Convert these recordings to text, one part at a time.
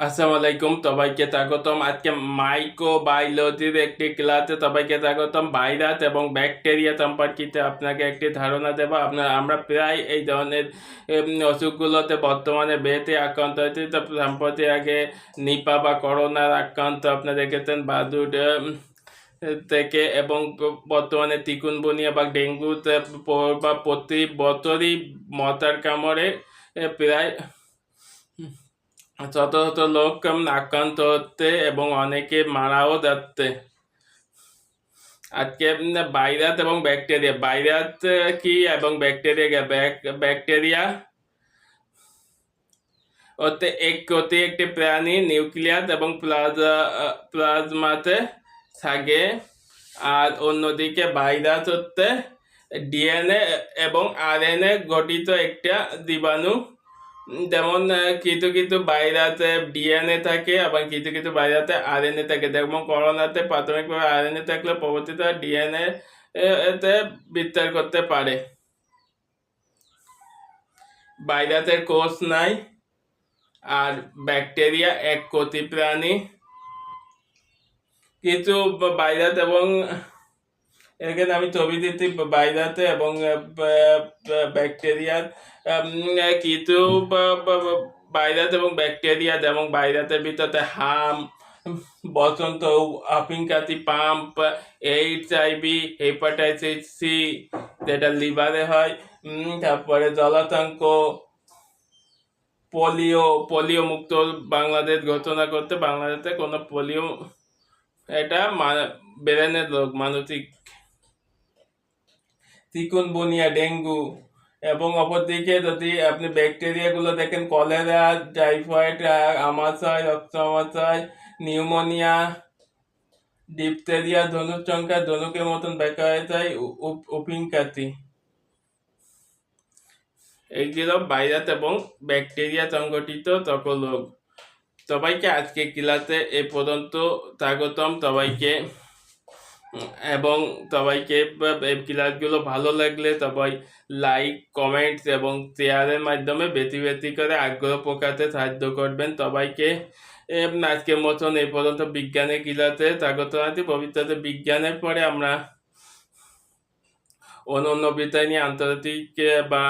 আসসালামু আলাইকুম সবাইকে স্বাগতম। আজকে মাইক্রোবায়োলজির একটি ক্লাসে সবাইকে স্বাগতম। ভাইরাস এবং ব্যাকটেরিয়া সম্পর্কিত আপনাকে একটি ধারণা দেবো। আপনার আমরা প্রায় এই ধরনের অসুখগুলোতে বর্তমানে বেশি আক্রান্ত হয়েছি। তো সম্প্রতি আগে নিপা বা করোনার আক্রান্ত আপনি দেখেছেন উম, থেকে এবং বর্তমানে তিকুনবুনিয়া বা ডেঙ্গুতে বা প্রতি বছরই মতার কামড়ে প্রায় শত শত লোক আক্রান্ত হচ্ছে এবং অনেকে মারাও যাচ্ছে আজকে ভাইরাস এবং ব্যাকটেরিয়া। ভাইরাস কি এবং ব্যাকটেরিয়া ব্যাকটেরিয়া? হচ্ছে এক কোটি একটি প্রাণী নিউক্লিয়াস এবং প্লাজা প্লাজমাতে থাকে। আর অন্যদিকে ভাইরাস হচ্ছে ডিএনএ এবং আরএনএ গঠিত একটা জীবাণু। যেমন কিছু কিছু ভাইরাসে ডিএনএ থাকে, আবার কিছু কিছু ভাইরাসে আরএনএ থাকে। যেমন করোনাতে প্রাথমিকভাবে আরএনএ থাকলে পরবর্তীতে ডিএনএ এতে বিস্তার করতে পারে। ভাইরাসের কোষ নাই, আর ব্যাকটেরিয়া এক কোটি প্রাণী। কিছু ব- ভাইরাস এবং এখানে আমি ছবি দিচ্ছি ভাইরাসে এবং ব্যাকটেরিয়ার কিছু, ব- ব- ব- ভাইরাস এবং ব্যাকটেরিয়া যেমন ভাইরাসের ভিতরে হাম, বসন্ত আপিংকাতি pump H I V, hepatitis C, যেটা লিভারে হয় তারপরে জলাতঙ্ক, পোলিও পোলিও মুক্ত বাংলাদেশ ঘোষণা করতে বাংলাদেশে কোনো পোলিও, এটা ব্রেনের রোগ, মানসিক চিকুনগুনিয়া ডেঙ্গু এবং অপরদিকে যদি আপনি ব্যাকটেরিয়াগুলো দেখেন কলেরা টাইফয়েড আমাশয় রক্ত আমাশয় নিউমোনিয়া ডিপথেরিয়া ধনুচঙ্কা ধনুকের মতন দেখা হয়ে যায় উপিংকাতি এইগুলো ভাইরাস এবং ব্যাকটেরিয়া সংগঠিত সকল রোগ। সবাইকে আজকে ক্লাসে এ পর্যন্ত স্বাগতম। সবাইকে এবং সবাইকে ক্লাসগুলো ভালো লাগলে সবাই লাইক কমেন্টস এবং শেয়ারের মাধ্যমে বেশি বেশি করে আগ্রহ প্রকাশে সাহায্য করবেন সবাইকে। আজকের মতন এই পর্যন্ত বিজ্ঞানের ক্লাসে স্বাগত আছি ভবিষ্যতে বিজ্ঞানের পরে আমরা অন্য অন্য বিষয় নিয়ে আন্তর্জাতিক বা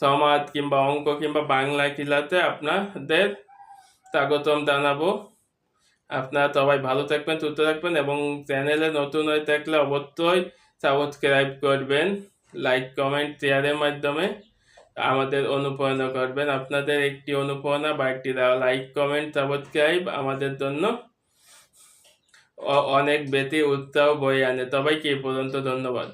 সমাজ কিংবা অঙ্ক কিংবা বাংলা ক্লাসে আপনাদের স্বাগতম জানাব। আপনারা সবাই ভালো থাকবেন, সুস্থ থাকবেন এবং চ্যানেলে নতুন হয়ে থাকলে অবশ্যই সাবস্ক্রাইব করবেন লাইক কমেন্ট শেয়ারের মাধ্যমে আমাদের অনুপ্রেরণা করবেন। আপনাদের একটি অনুপ্রেরণা বা একটি লাইক কমেন্ট সাবস্ক্রাইব আমাদের জন্য অনেক বেশি উৎসাহ বয়ে আনে। সবাইকে এই পর্যন্ত ধন্যবাদ।